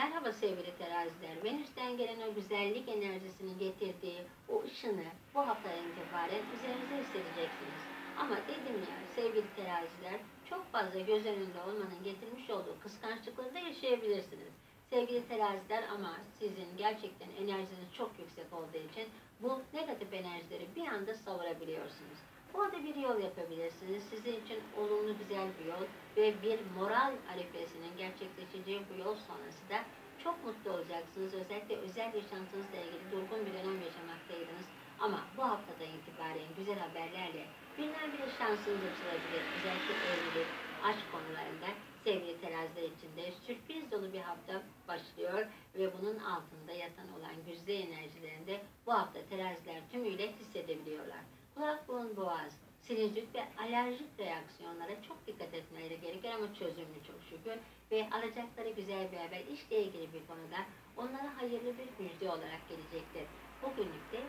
Merhaba sevgili teraziler. Venüs'ten gelen o güzellik enerjisinin getirdiği o ışını bu haftadan itibaren üzerinize hissedeceksiniz. Ama dedim ya sevgili teraziler çok fazla göz önünde olmanın getirmiş olduğu kıskançlıkları da yaşayabilirsiniz. Sevgili teraziler ama sizin gerçekten enerjiniz çok yüksek olduğu için bu negatif enerjileri bir anda savurabiliyorsunuz. Orada bir yol yapabilirsiniz. Sizin için olumlu güzel bir yol ve bir moral arifesinin gerçekleşeceği bu yol sonrası da çok mutlu olacaksınız. Özellikle özel yaşantınızla ilgili durgun bir dönem yaşamaktaydınız. Ama bu haftadan itibaren güzel haberlerle birdenbire şansınız açılabilir. Özellikle evlilik, aşk konularında sevgili teraziler için de sürpriz dolu bir hafta başlıyor ve bunun altında yatan olan güzde enerjilerinde bu hafta teraziler tümüyle hissedebiliyorlar. Kulak, burun, boğaz, sinüzit ve alerjik reaksiyonlara çok dikkat etmeleri gerekir ama çözümlü çok şükür. Ve alacakları güzel bir haber işle ilgili bir konuda onlara hayırlı bir müjde olarak gelecektir. Bugünlük de